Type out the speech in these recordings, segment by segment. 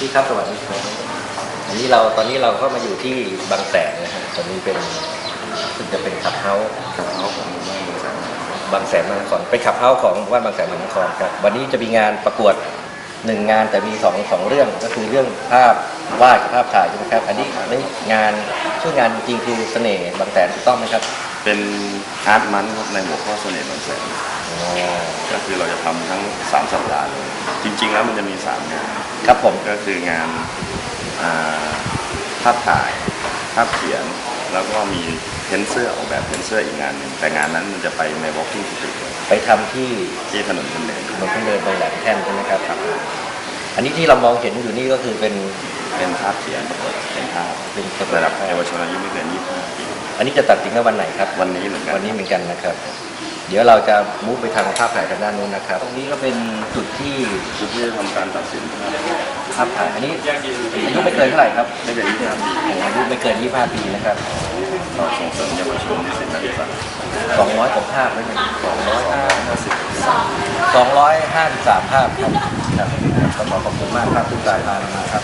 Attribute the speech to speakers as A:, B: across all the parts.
A: พี่ครับสวัสดีครับอันนี้เราตอนนี้เราก็มาอยู่ที่บางแสนนะฮะตอนนี้เป็นซึ่งจะเป็นขับเฮาส์ขับเฮาส์ของบ้านบางแสนบางแสนมหานครเป็นขับเฮาส์ของว่านบางแสนมหานครครับ วันนี้จะมีงานประกวดหนึ่งงานแต่มีสองสองเรื่องก็คือเรื่องภาพวาดกับภาพถ่ายใช่ไหมครับ อันนี้อันนี้งานชื่องานจริงๆคือเสน่ห์บางแสนถูกต้องไหมครับ
B: เป็นอาร์ตมันครับในหัวข้อเสน่ห์บางแสน
A: อ๋อ
B: ก็คือเราจะทำทั้ง3สัปดาห์เลย จริง ๆ แล้วมันจะมี3งาน
A: ครับผม
B: ก็คืองานอ่าภาพถ่ายภาพเขียน แล้วก็มีเพ้นเสื้อออกแบบเพ้นเสื้ออีกงานหนึ่งแต่งานนั้นมันจะไปใน walking street เลย
A: ไปทำที่
B: ที่ถนนคนเดิน
A: ถนนคนเดินตรงแหลมแท่นใช่ไหมครับครับ อันนี้ที่เรามองเห็นอยู่นี่ก็คือเป็น
B: เป็นภาพเขียนเป็นภาพ
A: เป็น
B: ระดับเยาวชนอายุไม่เกิน25ปี
A: อันนี้จะตัดสินกันวันไหนครับ
B: วันนี้เหมือนกัน
A: วันนี้เหมือนกันนะครับ เดี๋ยวเราจะมุกไปทางภาพถ่ายทางด้านนู้นนะครับ ตรงนี้ก็เป็นจุดที่
B: จุดที่จะทำการตัดสินภาพ
A: ภาพถ่ายอันนี้อายุไม่เกินเท่าไหร่ครับ
B: ไม่เกิน25ปี
A: อายุไม่เกิน25ปีนะครับ
B: เราส่งเสริมเยาวชนนิสิตนักศึกษา
A: 200กว่าภาพแล้วเนี่ย250 253ภาพครับครับก็ขอขอบคุณมากครับทุกท่านมาครับ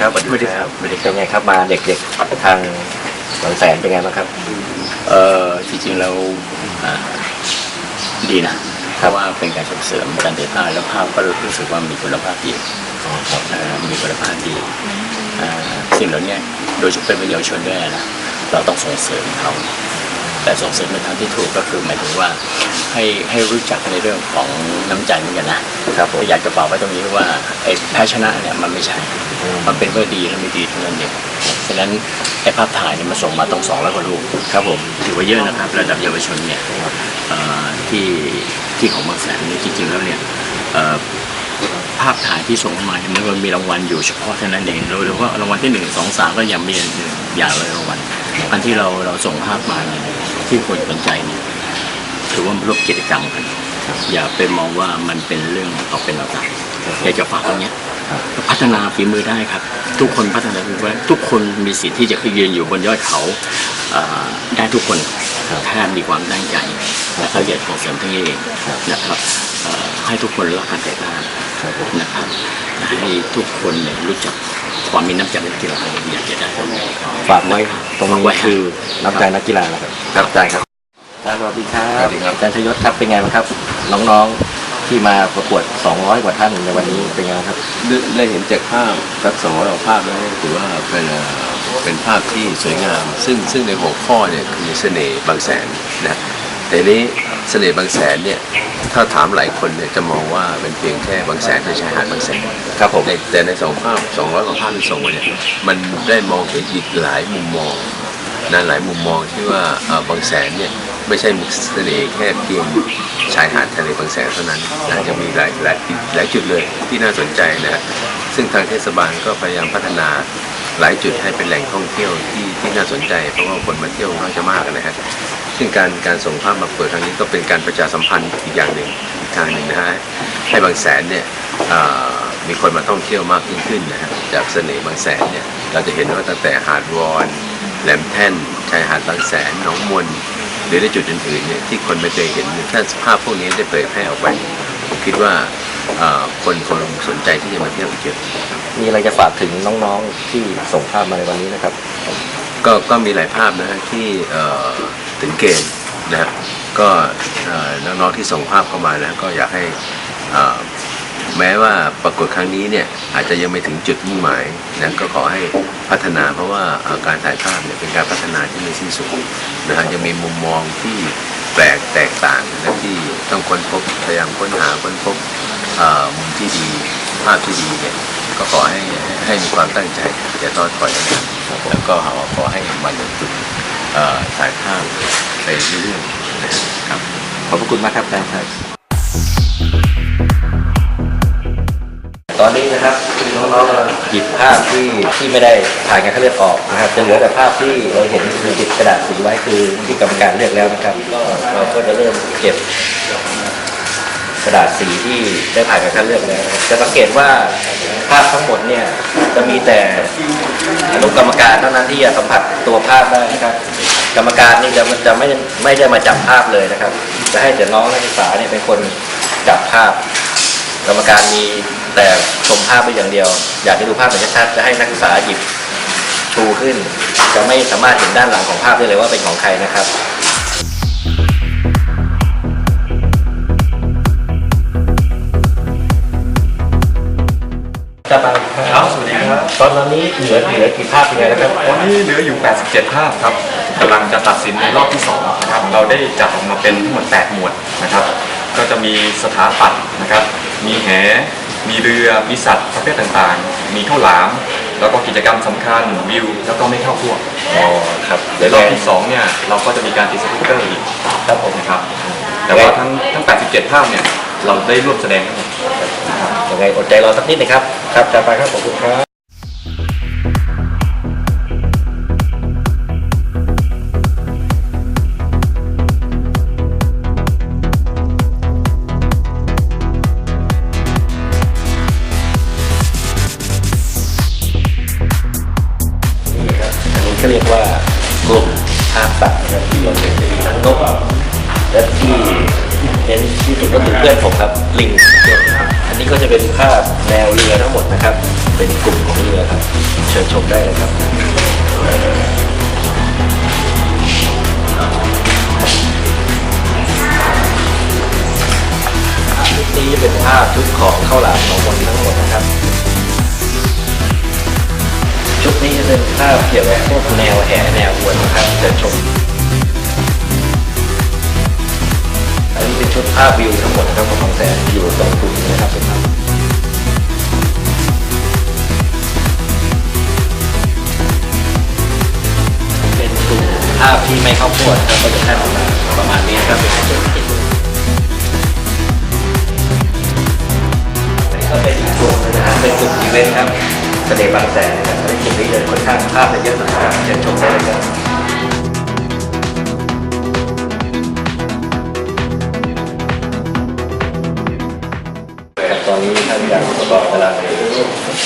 A: ครับสวัสดีครับสวัสดีครับเป็นไงครับมาเด็กๆทางบางแสนเป็นไงบ้างครับ
C: เออจริงๆเราอ่าดีนะเพราะว่าเป็นการส่งเสริมการถ่ายภาพแล้วภาพก็รู้สึกว่ามีคุณภาพดีเอ่อมีคุณภาพดีอ่าสิ่งเหล่านี้โดยเฉพาะเป็นเยาวชนด้วยนะเราต้องส่งเสริมเขาแต่ส่งเสริมในทางที่ถูกก็คือหมายถึงว่าให้ให้รู้จักในเรื่องของน้ำใจเหมือนกันนะครับ
A: ผม
C: อยากจะบอกไว้ตรงนี้ว่าไอ้แพ้ชนะเนี่ยมันไม่ใช่ มันเป็นเมื่อดีและไม่ดีเท่านั้นเองฉะนั้นไอ้ภาพถ่ายเนี่ยมันส่งมาต้องสองร้อยกว่ารูป
A: ครับผม
C: ถือว่าเยอะนะครับ ระดับเยาวชนเนี่ยเอ่อที่ที่ของบางแสนเนี่ยจริงๆแล้วเนี่ยเอ่อภาพถ่ายที่ส่งเข้ามาเนี่ยมันมีรางวัลอยู่เฉพาะเท่านั้นเองโดยเฉพาะรางวัลที่หนึ่งสองสามก็ยังมีอย่างเลยรางวัลอันที่เราเราส่งภาพมาเนี่ยที่คนสนใจเนี่ยถือว่าร่วมกิจกรรมกันอย่าไปมองว่ามันเป็นเรื่องเอาเป็นเอาตายอยากจะฝากตรงเนี้ย พัฒนาฝีมือได้ครับ ทุกคนพัฒนาฝีมือได้ทุกคนมีสิทธิ์ที่จะขึ้นยืนอยู่บนยอดเขาเอ่อได้ทุกคนถ้ามีความตั้งใจและเขาอยากส่งเสริมทั้งนี้เองนะครับเอ่อให้ทุกคนรักการแต่งงานนะครับให้ทุกคนเนี่ยรู้จักความมีน้ำใจในกีฬาอยากจะได้ตรงนี้
A: ฝากไว้ตรงนี้คือน้ำใจนักกีฬานะครับครับใจครับสวัสดีครับ
B: สวัสดีครับ
A: อาจารย์ชยศครับเป็นไงบ้างครับ น้องๆ ที่มาประกวด 200 กว่าท่านในวันนี้เป็นไงบ้างครับ
D: ได้ได้เห็นจากภาพสักสองร้อยกว่าภาพแล้วถือว่าเป็นเอ่อเป็นภาพที่สวยงาม ซึ่งซึ่งในหัวข้อเนี่ยคือเสน่ห์บางแสนนะแต่นี้เสน่ห์บางแสนเนี่ยถ้าถามหลายคนเนี่ยจะมองว่าเป็นเพียงแค่บางแสนในชายหาดบางแสน
A: ครับผม
D: ในแต่ในสองภาพสองร้อยกว่าภาพที่ส่งมาเนี่ยมันได้มองเห็นอีกหลายมุมมอง นะหลายมุมมองที่ว่าเอ่อบางแสนเนี่ย ไม่ใช่มีเสน่ห์แค่เพียงชายหาดทะเลบางแสนเท่านั้นนะจะมีหลายหลายหลายจุดเลยที่น่าสนใจนะฮะซึ่งทางเทศบาลก็พยายามพัฒนาหลายจุดให้เป็นแหล่งท่องเที่ยวที่ที่น่าสนใจ เพราะว่าคนมาเที่ยวน่าจะมากนะฮะซึ่งการการส่งภาพมาเปิดครั้งนี้ก็เป็นการประชาสัมพันธ์อีกอย่างหนึ่งอีกทางหนึ่งนะฮะให้บางแสนเนี่ยมีคนมาท่องเที่ยวมากยิ่งขึ้นนะฮะจากเสน่ห์บางแสนเนี่ยเราจะเห็นว่าตั้งแต่หาดวอนแหลมแท่นชายหาดบางแสนหนองมน หรือในจุดอื่นๆเนี่ยที่คนไม่เคยเห็นเนี่ยถ้าภาพพวกนี้ได้เผยแพร่ออกไปผมคิดว่าเอ่อคนคงสนใจที่จะมาเที่ยวอีกเยอะ
A: มีอะไรจะฝากถึงน้องๆที่ส่งภาพมาในวันนี้นะครับ
D: ก็ก็มีหลายภาพนะฮะที่เอ่อถึงเกณฑ์นะฮะก็เอ่อน้องๆที่ส่งภาพเข้ามานะก็อยากให้เอ่อ แม้ว่าประกวดครั้งนี้เนี่ยอาจจะยังไม่ถึงจุดมุ่งหมายนะก็ขอให้พัฒนาเพราะว่าการถ่ายภาพเนี่ยเป็นการพัฒนาที่ไม่สิ้นสุดนะฮะยังมีมุมมองที่แปลกแตกต่างนะที่ต้องค้นพบพยายามค้นหาค้นพบมุมที่ดีภาพที่ดีเนี่ยก็ขอให้ให้มีความตั้งใจอย่าท้อถอยนะแล้วก็ขอให้มันจุดถ่ายภาพไปเรื่อยๆนะครับ
A: ขอบพระคุณมากครับอาจารย์ ตอนนี้นะครับน้องๆกำลังหยิบภาพที่ที่ไม่ได้ผ่านการคัดเลือกออกนะครับจะเหลือแต่ภาพที่เราเห็นคือติดกระดาษสีไว้คือที่กรรมการเลือกแล้วนะครับ ก็เราก็จะเริ่มเก็บกระดาษสีที่ได้ผ่านการคัดเลือกแล้วนะครับจะสังเกตว่าภาพทั้งหมดเนี่ยจะมีแต่อนุกรรมการเท่านั้นที่จะสัมผัสตัวภาพได้นะครับ กรรมการนี่จะมันจะไม่ไม่ได้มาจับภาพเลยนะครับ จะให้แต่น้องนักศึกษาเนี่ยเป็นคนจับภาพ กรรมการมี แต่ชมภาพไปอย่างเดียว อยากจะดูภาพแบบชัดๆจะให้นักศึกษาหยิบชูขึ้น จะไม่สามารถเห็นด้านหลังของภาพได้เลยว่าเป็นของใครนะครับจะมาครับสวัสดีครับตอนนี้เหลือเหลือกี่ภาพยังไงนะครับ
E: ตอนนี้เหลืออยู่ 87 ภาพครับกำลังจะตัดสินในรอบที่2นะครับ เราได้จัดออกมาเป็นทั้งหมด 8 หมวดนะครับ ก็จะมีสถาปัตย์นะครับ มีแห มีเรือ มีสัตว์ประเภทต่างๆ มีข้าวหลาม แล้วก็กิจกรรมสำคัญวิว แล้วก็ไม่เข้าพวก
A: อ๋อครับ
E: ในรอบที่2เนี่ยเราก็จะมีการติดสติ๊กเกอร์อีก
A: ครับผม
E: นะครับ แต่ว่าทั้งทั้ง 87 ภาพเนี่ยเราได้ร่วมแสดงทั้งหมด
A: ยังไงอดใจรอสักนิดนะครับ ครับจะไปครับขอบคุณครับ รือครับ เชิญชมได้เลยครับชุดนี้เป็นภาพชุดของข้าวหลามหนองมนทั้งหมดนะครับ ชุดนี้เป็นภาพเกี่ยวกับพวกแนวแห่แนวอวนนะครับเชิญชมอันนี้เป็นชุดภาพวิวทั้งหมดนะครับของบางแสนอยู่ตรงกลุ่มนี้นะครับเป็นภาพาพที่ไม่เข้าพวดครับก็จะแค่ออกมาประมาณนี้ครับเป็นจุดที่ก็เป็นอีกกลุ่มนะฮะเป็นกลุ่มอีเวนต์ครับเสน่ห์บางแสนนะครับได้กลุ่มนี้จะค่อนข้างภาพจะเยอะหน่อยนะครับเชิญชมได้เลยครับ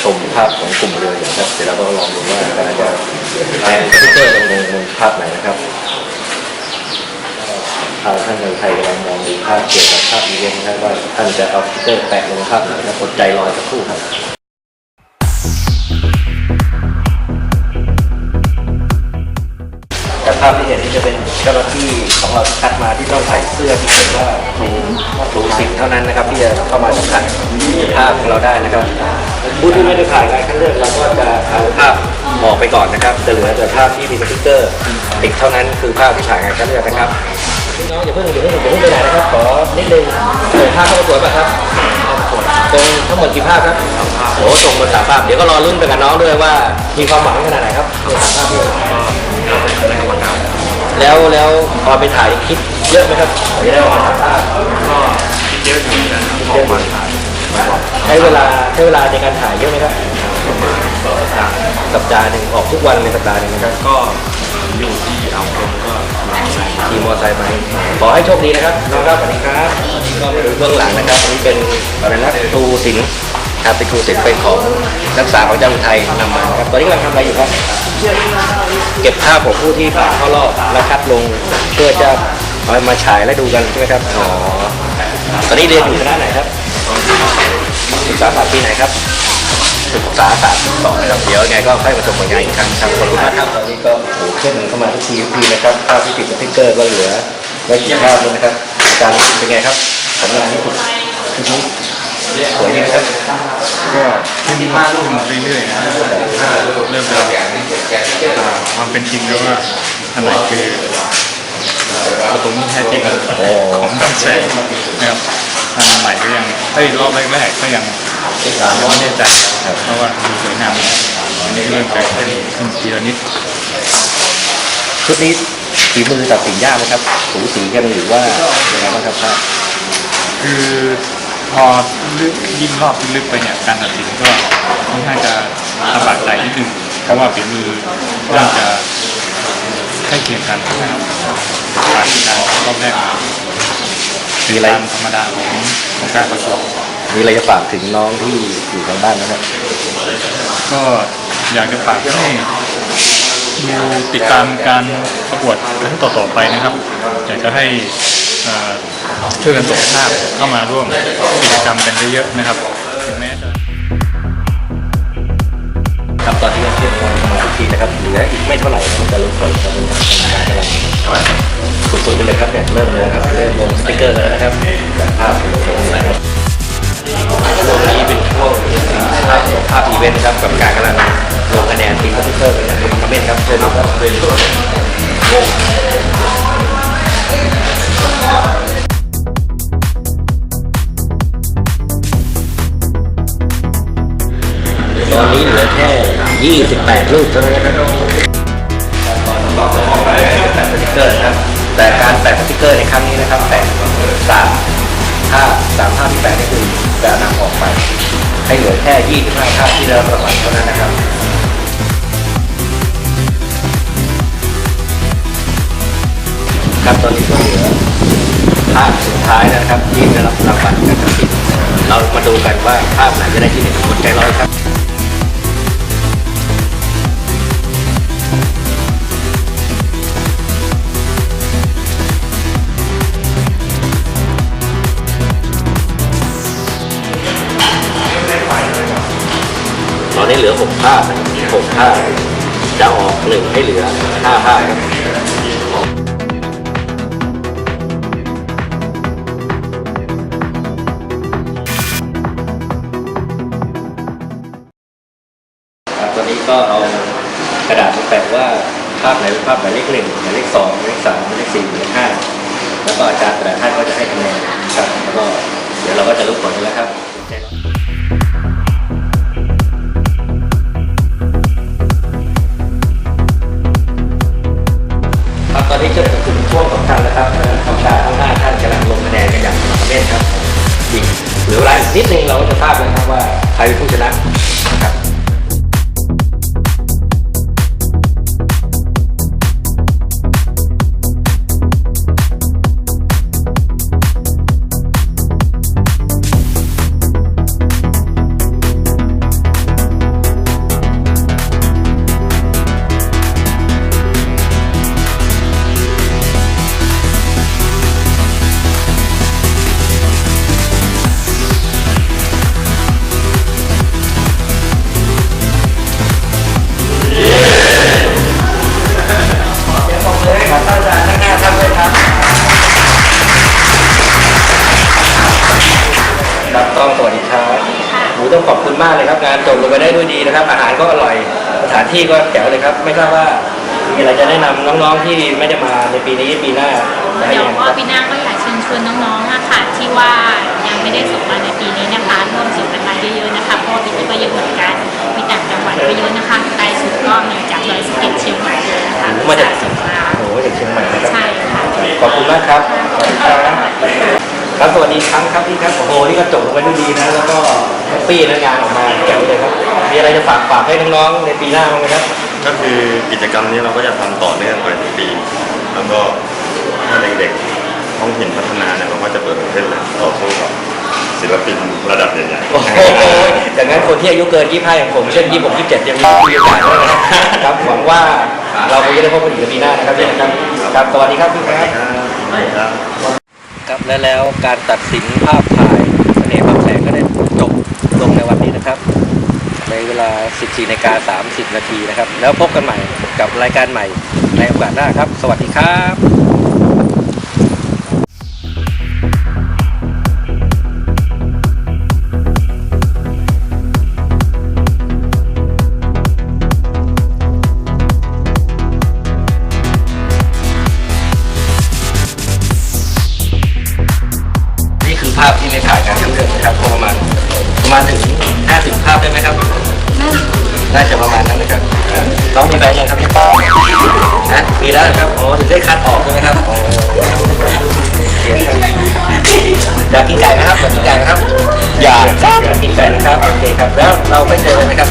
A: ชมภาพของกลุ่มเรืออย่างครับเดี๋ยวเราก็ลองดูว่าท่านอาจารย์แทนสติ๊กเตอร์ลงในภาพไหนนะครับทางท่านในไทยกำลังมองดูภาพเกี่ยวกับภาพอีเวนต์นะครับว่าท่านจะเอาพิเตอร์แปะลงภาพไหนนะอดใจรอสักครู่ครับ ภาพที่เห็นนี่จะเป็นเจ้าหน้าที่ของเราที่คัดมาที่ต้องใส่เสื้อที่เขียนว่าครูครูสิงเท่านั้นนะครับที่จะเข้ามาสัมผัสภาพของเราได้นะครับผู้ที่ไม่ได้ผ่านการคัดเลือกเราก็จะเอาภาพออกไปก่อนนะครับจะเหลือแต่ภาพที่มีสติ๊กเกอร์ติดเท่านั้นคือภาพที่ผ่านการคัดเลือกนะครับน้องอย่าเพิ่งอย่าเพิ่งอย่าเพิ่งไปไหนนะครับขอนิดนึงส่งภาพเข้าประกวดป่ะครับตรงทั้งหมดกี่ภาพครับสามภาพโอ้ส่งมาสามภาพเดี๋ยวก็รอรุ่นไปกับน้องด้วยว่ามีความหวังขนาดไหนครับสามภาพที่ แล้วแล้วพอไปถ่ายคลิปเยอะไหมครับจะได้ออกมาถ่ายภาพ
E: ก็เยอะอยู่นะออกมาถ่าย
A: ใช้เวลาใช้เวลาในการถ่ายเยอะไหมครับสัปดาห์หนึ่งออกทุกวันเลยสัปดาห์หนึ่งนะครับ
E: ก็อยู่ที่เอาตรงก็ลองใส่
A: ขี่มอเตอร์ไซค์มาขอให้โชคดีนะครับน้องครับสวัสดีครับนี่ก็มาดูเบื้องหลังนะครับอันนี้เป็นอะไรนะครูศิลป์ ครับเป็นครูศิลป์เป็นของนักศึกษาของเจ้าอุทัยนำมาครับตอนนี้กำลังทำอะไรอยู่ครับ เก็บภาพของผู้ที่ผ่านเข้ารอบและคัดลงเพื่อจะเอามาฉายและดูกันใช่ไหมครับอ๋อตอนนี้เรียนอยู่คณะไหนครับศึกษาศาสตร์ปีไหนครับศึกษาศาสตร์สองนะครับเดี๋ยวยังไงก็ค่อยมาชมผลงานอีกครั้งครับขอบคุณมากครับตอนนี้ก็โอ้โหเข้มเข้ามาทุกทีทุกทีนะครับภาพที่ติดสติ๊กเกอร์ก็เหลือไม่กี่ภาพแล้วนะครับอาจารย์เป็นไงครับผลงานที่สุด สวยดีครับ
E: ก็ขึ้นมากขึ้นเรื่อยๆนะเริ่มจะอ่าความเป็นจริงแล้วว่าอันไหนคือตัวตนที่แท้จริงของนักแสดงนะครับอันใหม่ก็ยังเอ้ยรอบแรกๆก็ยัง
F: ยังไม่แน่ใจเพราะว่าดูสวยงามอันนี้เริ่มจากเป็นขึ้นทีละนิด
A: ชุดนี้ฝีมือตัดสินยากไหมครับ สูสีกันหรือว่ายังไงบ้างครับ
F: คือ พอลึกยิ่งรอบที่ลึกไปเนี่ยการตัดสินก็ค่อนข้างจะลำบากใจนิดนึงเพราะว่าฝีมือเริ่มจะใกล้เคียงกันนะครับผ่านการรอบแรกมา
A: มีอะไร
F: ตามธรรมดาของของการประกวด
A: มีอะไรจะฝากถึงน้องที่อยู่ทางบ้านนะครับ
F: ก็อยากจะฝากให้ดูติดตามการประกวดครั้งต่อๆไปนะครับ อยากจะให้ ช่วยกันส่งภาพเข้ามาร่วมกิจกรรมกันเยอะๆนะครับถึงแม้จะ
A: ครับตอนนี้ก็เชื่ยงมาอีกทีนะครับเหลืออีกไม่เท่าไหร่นจะรู้ผลครับการกำลังสุดๆไปเลยครับเนี่ยเริ่มเลยนะครับเริ่มลงสติ๊กเกอร์แล้วนะครับจากภาพลงนะครับช่วงนี้เป็นช่วงภาพภาพอีเวนต์ครับกับการกำลังลงคะแนนทีมสติ๊กเกอร์เป็นอย่างเป็นคอมเมนต์ครับเชิญครับ ตอนนี้เหลือแค่ 28รูปเท่านั้นนะครับแปะสติ๊กเกอร์นะครับ แต่การแปะสติ๊กเกอร์ในครั้งนี้นะครับแปะสามภาพสามภาพที่แปะนี่คือจะนำออกไป ให้เหลือแค่ 25 ภาพที่ได้รับรางวัลเท่านั้นนะครับ ครับ ตอนนี้ก็เหลือภาพสุดท้ายนะครับที่ได้รับรางวัลกันครับเรามาดูกันว่าภาพไหนจะได้ที่หนึ่งคนใจร้อยครับตอนนี้เหลือหกภาพหกภาพจะออกหนึ่งให้เหลือห้าภาพ ภาพไหนเป็นภาพหมายเลขหนึ่งหมายเลขสองหมายเลขสามหมายเลขสี่ ที่ก็แจ๋วเลยครับ ไม่ทราบว่ามีอะไรจะแนะนำน้องๆที่ไม่ได้มาในปีนี้ปีหน้าจะให้
G: เดี๋
A: ยั
G: ยว
A: งไง
G: ว่า
A: ครับ
G: ปีหน้าก็อยากเชิญชวนน้องๆอะค่ะที่ว่ายังไม่ได้ส่งมาในปีนี้นะคะร่วมส่งกันมาเยอะๆนะคะเพราะว่าปีนี้ก็เยอะเหมือนกันมีต่างจังหวัดก็เยอะนะคะไกลสุดก็มีจากดอยสะเก็ดเชียงใหม่เลยนะคะ
A: มาจาก
G: สงขลา
A: โอ้โหจากเชียงใหม่นะครับ
G: ใช่ค่ะ
A: ขอบคุณมากครับครับ สวัสดีครั้งครับพี่ครับโอ้โหนี่ก็จบลงไปด้วยดีนะ แล้วก็แฮปปี้นะงานออกมาแจ๋วเลยครับ มีอะไรจะฝากฝากให้น้องๆในปีหน้าบ้างไหมครับ
B: ก็คือกิจกรรมนี้เราก็จะทำต่อเนื่องไปทุกปี แล้วก็ถ้าเด็กๆท้องถิ่นพัฒนาเนี่ยเราก็จะเปิดประเทศเลยต่อสู้กับศิลปินระดับใหญ่
A: โอ้โหอย่างนั้นคนที่อายุเกิน 25 อย่างผม เช่น 26 27ยังมีมีโอกาสด้วยนะครับ หวังว่าเราคงจะได้พบกันอีกในปีหน้านะครับพี่นะครับ ครับ สวัสดีครับพี่ครับ
B: ๆครับ
A: ครับและแล้วการตัดสินภาพถ่ายเสน่ห์บางแสงก็ได้จบลงในวันนี้นะครับ ในเวลา 14นาฬิกา30 นาทีนะครับ แล้วพบกันใหม่กับรายการใหม่ในโอกาสหน้าครับ สวัสดีครับ น้องมีแฟนยังครับพี่ป้าฮะมีแล้วนะครับอ๋อถึงได้คัดออกใช่ไหมครับอ๋อโอเคครับอยากกินไก่ไหมครับอยากกินไก่นะครับอยากอยากกินไก่นะครับโอเคครับแล้วเราไปเจอกันนะครับ